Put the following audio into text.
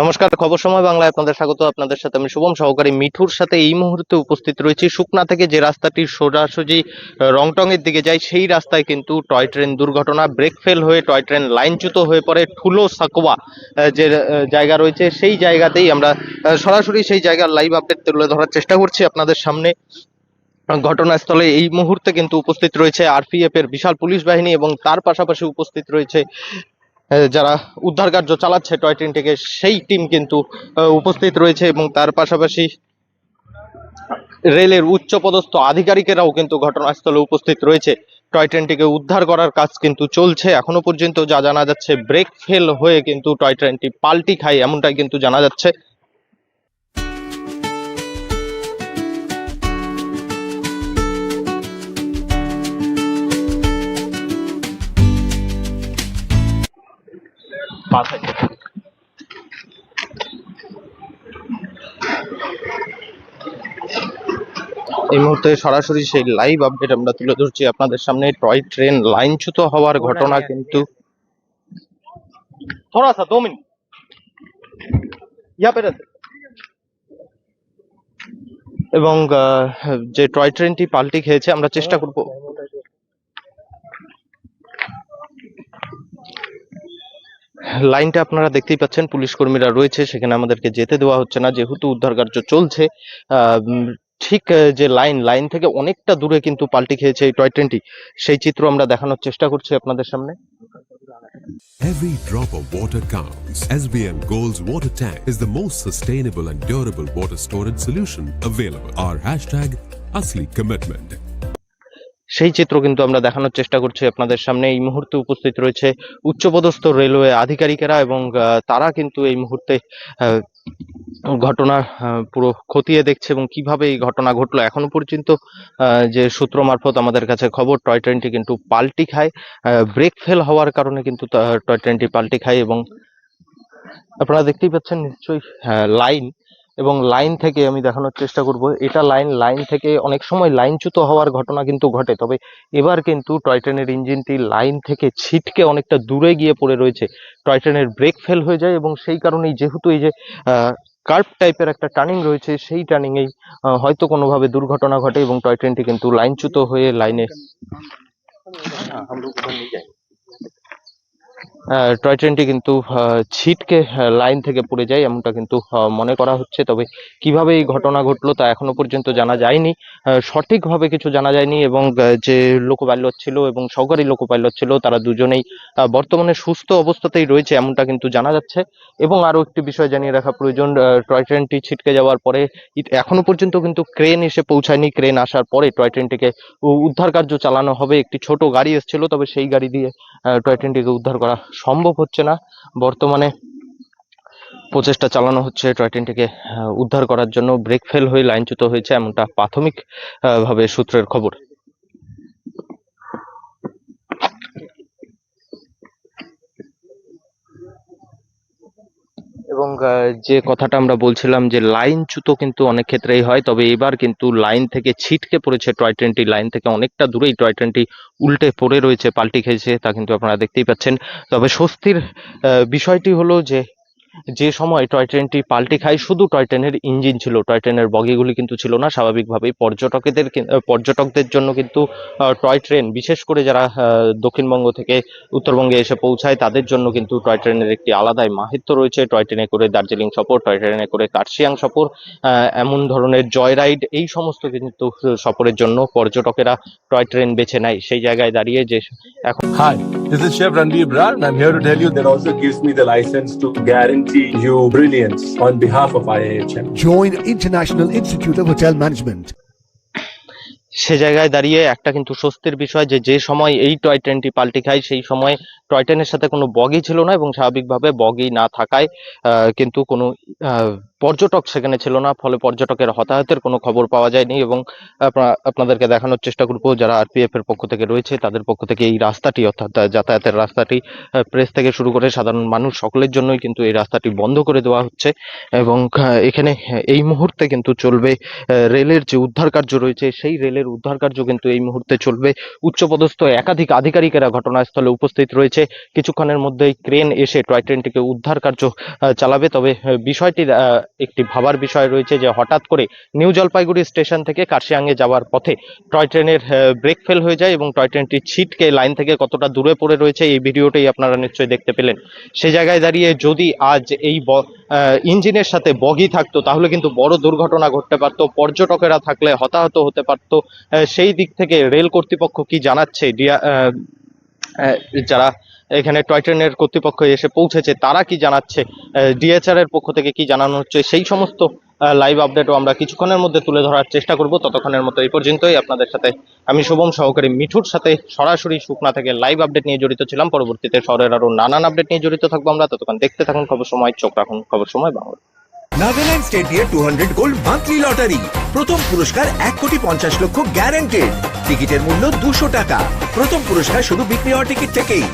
নমস্কার, খবর সময় বাংলায় আপনাদের স্বাগত। আপনাদের সাথে আমি শুভম, সহকারী মিঠুর সাথে এই মুহূর্তে উপস্থিত রয়েছি। শুকনা থেকে যে রাস্তাটি সোজাসুজি রংটং এর দিকে যায়, সেই রাস্তায় কিন্তু টয় ট্রেন দুর্ঘটনা, ব্রেক ফেল হয়ে টয় ট্রেন লাইনচ্যুত হয়ে পড়ে ঠুলো সাকোয়া যে জায়গা রয়েছে, সেই জায়গাতেই আমরা সরাসরি সেই জায়গার লাইভ আপডেট তুলে ধরার চেষ্টা করছি আপনাদের সামনে। ঘটনাস্থলে এই মুহূর্তে কিন্তু উপস্থিত রয়েছে আরপিএফ এর বিশাল পুলিশ বাহিনী এবং তার পাশাপাশি উপস্থিত রয়েছে যারা উদ্ধার কার্য চালাচ্ছে টয় ট্রেনটিকে সেই টিম কিন্তু উপস্থিত রয়েছে এবং তার পাশাপাশি রেলের উচ্চপদস্থ আধিকারিকেরাও কিন্তু ঘটনাস্থলে উপস্থিত রয়েছে। টয় ট্রেনটিকে উদ্ধার করার কাজ কিন্তু চলছে। এখনও পর্যন্ত যা জানা যাচ্ছে, ব্রেক ফেল হয়ে কিন্তু টয় ট্রেনটি পাল্টি খায়, এমনটাই কিন্তু জানা যাচ্ছে। এই মুহূর্তে সরাসরি সেই লাইভ আপডেট আমরা তুলে ধরছি আপনাদের সামনে টয় ট্রেন লাইনচ্যুত হওয়ার ঘটনা কিন্তু थोड़ा सा दो मिनट यहाँ पे रहते এবং আহ, যে টয় ট্রেনটি পাল্টি খেয়েছে আমরা চেষ্টা করব লাইনটা আপনারা দেখতেই পাচ্ছেন পুলিশ কর্মীরা রয়েছে সেখানে আমাদেরকে যেতে দেওয়া হচ্ছে না যেহেতু উদ্ধার কার্য চলছে ঠিক যে লাইন লাইন থেকে অনেকটা দূরে কিন্তু পাল্টি খেয়েছে এই টয় ট্রেনটি সেই চিত্র আমরা দেখানোর চেষ্টা করছি আপনাদের সামনে Every drop of water counts. SBM Gold's water tank is the most sustainable and durable water storage solution available. Our hashtag Asli Commitment. সেই চিত্র কিন্তু আমরা দেখানোর চেষ্টা করছি আপনাদের সামনে। এই মুহূর্তে উপস্থিত রয়েছে উচ্চপদস্থ রেলওয়ে আধিকারিকেরা এবং তারা কিন্তু এই মুহূর্তে ঘটনা পুরো খতিয়ে দেখছে এবং কীভাবে এই ঘটনা ঘটলো। এখনও পর্যন্ত যে সূত্র মারফত আমাদের কাছে খবর, টয় ট্রেনটি কিন্তু পাল্টি খায়। ব্রেক ফেল হওয়ার কারণে কিন্তু টয় ট্রেনটি পাল্টি খায় এবং আপনারা দেখতেই পাচ্ছেন নিশ্চয়ই লাইন এবং লাইন থেকে আমি দেখানোর চেষ্টা করব। এটা লাইন লাইন থেকে অনেক সময় লাইনচ্যুত হওয়ার ঘটনা কিন্তু ঘটে। তবে এবার কিন্তু টয় ট্রেনের ইঞ্জিনটি লাইন থেকে ছিটকে অনেকটা দূরে গিয়ে পড়ে রয়েছে। টয় ট্রেনের ব্রেক ফেল হয়ে যায় এবং সেই কারণেই যেহেতু এই যে কার্ভ টাইপের একটা টার্নিং রয়েছে, সেই টার্নিংয়েই হয়তো কোনোভাবে দুর্ঘটনা ঘটে এবং টয় ট্রেনটি কিন্তু লাইনচ্যুত হয়ে লাইনে টয় ট্রেনটি কিন্তু ছিটকে লাইন থেকে পড়ে যায় এমনটা কিন্তু মনে করা হচ্ছে। তবে কীভাবে এই ঘটনা ঘটলো তা এখনও পর্যন্ত জানা যায়নি। সঠিকভাবে কিছু জানা যায়নি এবং যে লোকো পাইলট ছিল এবং সহকারী লোকো পাইলট ছিল, তারা দুজনেই বর্তমানে সুস্থ অবস্থাতেই রয়েছে এমনটা কিন্তু জানা যাচ্ছে। এবং আরও একটি বিষয় জানিয়ে রাখা প্রয়োজন টয় ট্রেনটি ছিটকে যাওয়ার পরে এখনও পর্যন্ত কিন্তু ক্রেন এসে পৌঁছায়নি। ক্রেন আসার পরে টয় ট্রেনটিকে উদ্ধার কার্য চালানো হবে। একটি ছোট গাড়ি এসেছিল, তবে সেই গাড়ি দিয়ে টয় ট্রেনটিকে উদ্ধার করা সম্ভব হচ্ছে না। বর্তমানে প্রচেষ্টা চালানো হচ্ছে টয় ট্রেনটিকে উদ্ধার করার জন্য। ব্রেক ফেল হয়ে লাইনচ্যুত হয়েছে এমনটা প্রাথমিক ভাবে সূত্রের খবর। এবং যে কথাটা আমরা বলছিলাম যে লাইন লাইনচ্যুত কিন্তু অনেক ক্ষেত্রেই হয়, তবে এবার কিন্তু লাইন থেকে ছিটকে পড়েছে টয় ট্রেনটি, লাইন থেকে অনেকটা দূরেই টয় ট্রেনটি উল্টে পড়ে রয়েছে, পাল্টি খেয়েছে, তা কিন্তু আপনারা দেখতেই পাচ্ছেন। তবে স্বস্তির বিষয়টি হলো যে যে সময় টয় ট্রেনটি পাল্টি খায় শুধু টয় ট্রেনের ইঞ্জিন ছিল টয় ট্রেনের বগিগুলি কিন্তু ছিল না। স্বাভাবিকভাবেই পর্যটকদের পর্যটকদের জন্য কিন্তু টয় ট্রেন বিশেষ করে যারা দক্ষিণবঙ্গ থেকে উত্তরবঙ্গে এসে পৌঁছায় তাদের জন্য কিন্তু টয় ট্রেনের একটি আলাদাই মাহাত্ম্য রয়েছে। টয় ট্রেনে করে দার্জিলিং সফর টয় ট্রেনে করে কার্শিয়াং সফর এমন ধরনের জয় রাইড এই সমস্ত কিন্তু সফরের জন্য পর্যটকেরা টয় ট্রেন বেছে নেয়। সেই জায়গায় দাঁড়িয়ে যে এখন Hi, this is Chef Ranveer Brar, and I'm here to tell you that also gives me the license to guarantee you brilliance on behalf of IIHM. Join International Institute of Hotel Management. সে জায়গায় দাঁড়িয়ে একটা কিন্তু স্বস্তির বিষয় যে যে সময় এই টয় ট্রেনটি পাল্টি খায় সেই সময় টয় ট্রেনের সাথে কোনো বগি ছিল না এবং স্বাভাবিকভাবে বগি না থাকায় কিন্তু কোনো আহ, পর্যটক সেখানে ছিল না, ফলে পর্যটকের হতাহতের কোনো খবর পাওয়া যায়নি এবং আপনা- আপনাদেরকে দেখানোর চেষ্টা করব যারা আরপিএফ এর পক্ষ থেকে রয়েছে, তাদের পক্ষ থেকে এই রাস্তাটি অর্থাৎ যাতায়াতের রাস্তাটি প্রেস থেকে শুরু করে সাধারণ মানুষ সকলের জন্যই কিন্তু এই রাস্তাটি বন্ধ করে দেওয়া হচ্ছে এবং এখানে এই মুহূর্তে কিন্তু চলবে রেলের যে উদ্ধার কার্য রয়েছে, সেই রেলের উদ্ধার কার্য কিন্তু এই মুহূর্তে চলবে। উচ্চপদস্থ একাধিক আধিকারিকেরা ঘটনাস্থলে উপস্থিত রয়েছে। কিছুক্ষণের মধ্যেই ক্রেন এসে টয় ট্রেনটিকে উদ্ধার কার্য চালাবে। তবে বিষয়টি একটি ভাবার বিষয় রয়েছে যে হঠাৎ করে নিউ জলপাইগুড়ি স্টেশন থেকে কার্শিয়াঙ্গে যাওয়ার পথে টয় ট্রেনের ব্রেক ফেল হয়ে যায় এবং টয় ট্রেনটি ছিটকে লাইন থেকে কতটা দূরে পড়ে রয়েছে এই ভিডিওটাই আপনারা নিশ্চয়ই দেখতে পেলেন। সে জায়গায় দাঁড়িয়ে যদি আজ এই ইঞ্জিনের সাথে বগি থাকতো, তাহলে কিন্তু বড় দুর্ঘটনা ঘটতে পারতো। পর্যটকেরা থাকলে হতাহত হতে পারতো। সেই দিক থেকে রেল কর্তৃপক্ষ কি জানাচ্ছে? যারা এখানে টয় ট্রেনের কর্তৃপক্ষ এসে পৌঁছেছে। তারা কি জানাচ্ছে? ডিএচআর এর পক্ষ থেকে কি জানানো হচ্ছে? সেই সমস্ত লাইভ আপডেটও আমরা কিছুক্ষণের মধ্যে তুলে ধরার চেষ্টা করব। ততক্ষণের মতো এই পর্যন্তই। আপনাদের সাথে আমি শুভম, সহকারী মিঠুর সাথে সরাসরি সুকনা থেকে লাইভ আপডেট নিয়ে জড়িত ছিলাম। পরবর্তীতে শহরের আরও নানান আপডেট নিয়ে জড়িত থাকব আমরা। ততক্ষণ দেখতে থাকুন খবর সময়, চোখ রাখুন খবর সময় বাংলা। নাগাল্যান্ড স্টেট দিয়ে two hundred gold monthly lottery প্রথম পুরস্কার এক কোটি পঞ্চাশ লক্ষ গ্যারান্টেড টিকিটের মূল্য দুশো টাকা। প্রথম পুরস্কার শুধু বিক্রি হওয়া টিকিট থেকেই।